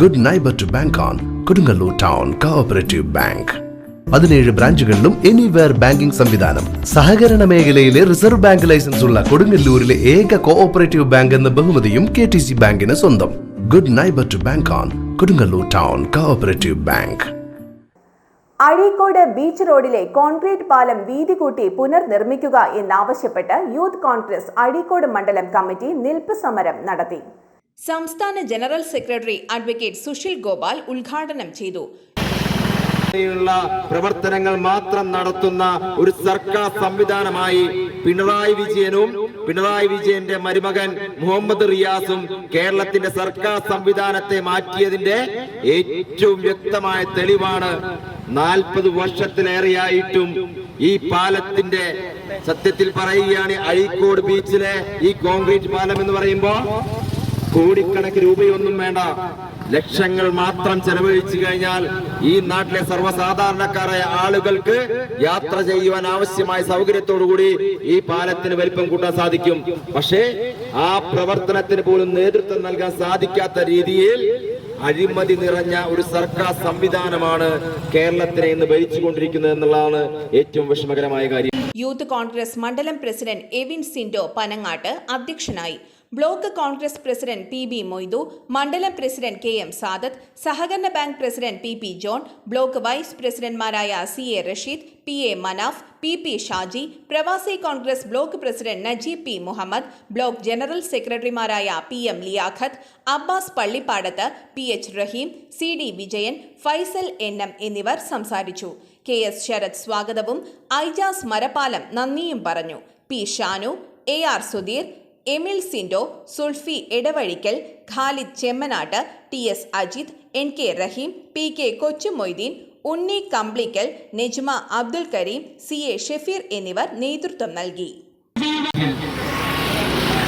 Good neighbour to bank on Kodungallur town cooperative bank പതിനേഴ് ബ്രാഞ്ചുകളിലും anywhere banking സംവിധാനം. സഹകരണ മേഖലയിലെ റിസർവ് ബാങ്ക് ലൈസൻസ് ഉള്ള കൊടുങ്ങല്ലൂരിലെ ഏക കോഓപ്പറേറ്റീവ് ബാങ്ക് എന്ന ബഹുമതിയും കെ ടി സി ബാങ്കിന് സ്വന്തം. Good neighbour to bank on Kodungallur town cooperative bank Azhikode beach റോഡിലെ കോൺക്രീറ്റ് പാലം വീതി കൂട്ടി പുനർനിർമ്മിക്കുക എന്നാവശ്യപ്പെട്ട് യൂത്ത് കോൺഗ്രസ് അഴീക്കോട് മണ്ഡലം കമ്മിറ്റി നിൽപ്പ് സമരം നടത്തി. സംസ്ഥാന general secretary advocate Sushil Gopal ഉദ്ഘാടനം ചെയ്തു. പ്രവർത്തനങ്ങൾ മാത്രം നടത്തുന്ന ഒരു സർക്കാർ സംവിധാനമായി പിണറായി വിജയനും പിണറായി വിജയന്റെ മരുമകൻ മുഹമ്മദ് റിയാസും കേരളത്തിന്റെ സർക്കാർ സംവിധാനത്തെ മാറ്റിയതിന്റെ ഏറ്റവും വ്യക്തമായ തെളിവാണ് നാൽപ്പത് വർഷത്തിലേറെയായിട്ടും ഈ പാലത്തിന്റെ സത്യത്തിൽ പറയുകയാണ് അഴീക്കോട് ബീച്ചിലെ ഈ കോൺക്രീറ്റ് പാലം എന്ന് പറയുമ്പോ കോടിക്കണക്കിന് രൂപയൊന്നും വേണ്ട. ലക്ഷങ്ങൾ മാത്രം ചെലവഴിച്ചു കഴിഞ്ഞാൽ ഈ നാട്ടിലെ സർവസാധാരണക്കാരായ ആളുകൾക്ക് യാത്ര ചെയ്യുവാൻ ആവശ്യമായ സൗകര്യത്തോടുകൂടി ഈ പാലത്തിന് വലിപ്പം കൂട്ടാൻ സാധിക്കും. പക്ഷേ ആ പ്രവർത്തനത്തിന് പോലും നേതൃത്വം നൽകാൻ സാധിക്കാത്ത രീതിയിൽ അഴിമതി നിറഞ്ഞ ഒരു സർക്കാർ സംവിധാനമാണ് കേരളത്തിനെ ഇന്ന് ഭരിച്ചുകൊണ്ടിരിക്കുന്നത് എന്നുള്ളതാണ് ഏറ്റവും വിഷമകരമായ കാര്യം. യൂത്ത് കോൺഗ്രസ് മണ്ഡലം പ്രസിഡന്റ് എവിൻ സിൻഡോ പനങ്ങാട്ട് അധ്യക്ഷനായി. Block Congress president P B Moythu മണ്ഡലം പ്രസിഡന്റ് കെ എം സാദത്ത് സഹകരണ bank president P P John block vice പ്രസിഡന്റ്മാരായ C A Rasheed P A Manaf P P Shaji പ്രവാസി Congress block president Najeeb P Muhammad block general സെക്രട്ടറിമാരായ P M Liyaqat Abbas Pallippadath P H Rahim C D Vijayan Faisal N M എന്നിവർ സംസാരിച്ചു. K S Sarath സ്വാഗതവും ഐജാസ് മരപ്പാലം നന്ദിയും പറഞ്ഞു. P Shanu A R Sudheer Emil Sindo Sulfi Edavazhikkal Khalid Chemmanattu T S Ajith N K Rahim P K Kochumoideen Unni Kamblikkal Nejma Abdul Karim C A Shefeer എന്നിവർ നേതൃത്വം നൽകി.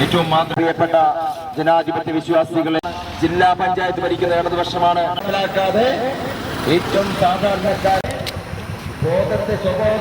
ഏറ്റവും മാതൃകപ്പെട്ട ജനാധിപത്യ വിശ്വാസികളെ ജില്ലാ പഞ്ചായത്ത് ഭരിക്കുന്ന ഇടതുപക്ഷമാണ് മനസ്സിലാക്കാതെ ഏറ്റവും സാധാരണക്കാരെ സ്വഭാവ